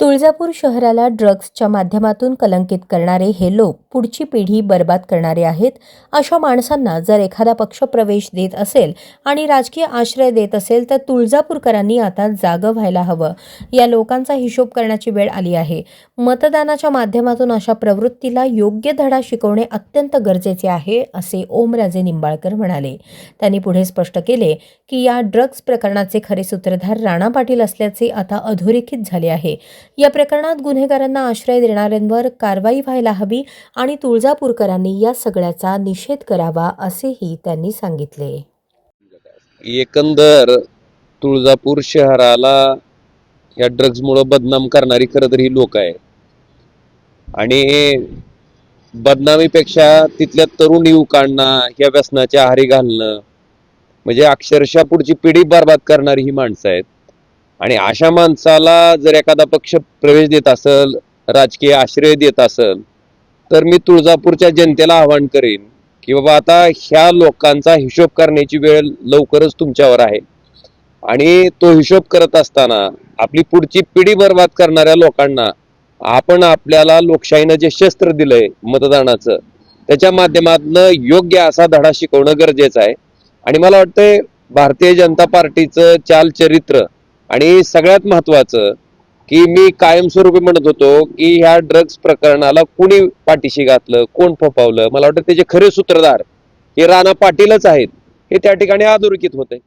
तुळजापूर शहराला ड्रग्जच्या माध्यमातून कलंकित करणारे हे लोक पुढची पिढी बर्बाद करणारे आहेत अशा माणसांना जर एखादा पक्ष प्रवेश देत असेल आणि राजकीय आश्रय देत असेल तर तुळजापूरकरांनी आता जागं व्हायला हवं. या लोकांचा हिशोब करण्याची वेळ आली आहे. मतदानाच्या माध्यमातून अशा प्रवृत्तीला योग्य धडा शिकवणे अत्यंत गरजेचे आहे असे ओमराजे निंबाळकर म्हणाले. त्यांनी पुढे स्पष्ट केले की या ड्रग्ज प्रकरणाचे खरे सूत्रधार राणा पाटील असल्याचे आता अधोरेखित झाले आहे. या प्रकरणात गुन्हेगारांना आश्रय देणाऱ्यांवर कारवाई व्हायला हवी आणि तुळजापूरकरांनी या सगळ्याचा निषेध करावा असेही त्यांनी सांगितले. एकंदर तुळजापूर शहराला या ड्रग्जमुळं बदनाम करणारी खरं तर ही लोक आहे आणि बदनामीपेक्षा तिथल्या तरुण युवकांना या व्यसनाच्या आहारी घालणं म्हणजे अक्षरशः पुढची पिढी बर्बाद करणारी ही माणसं आहेत. आणि अशा माणसाला जर एखादा पक्ष प्रवेश देत असेल राजकीय आश्रय देत असेल तर मी तुळजापूरच्या जनतेला आवाहन करेन की बाबा आता ह्या लोकांचा हिशोब करण्याची वेळ लवकरच तुमच्यावर आहे. आणि तो हिशोब करत असताना आपली पुढची पिढी बर्बाद करणाऱ्या लोकांना आपण आपल्याला लोकशाहीनं जे शस्त्र दिलंय मतदानाचं त्याच्या माध्यमातून योग्य असा धडा शिकवणं गरजेचं आहे. आणि मला वाटतंय भारतीय जनता पार्टीचं चालचरित्र आणि सगळ्यात महत्वाचं की मी कायमस्वरूपी म्हणत होतो की ह्या ड्रग्ज प्रकरणाला कुणी पाठीशी घातलं कोण फोपावलं मला वाटतं त्याचे खरे सूत्रधार हे राणा पाटीलच आहेत. हे त्या ठिकाणी अधोरेखित होते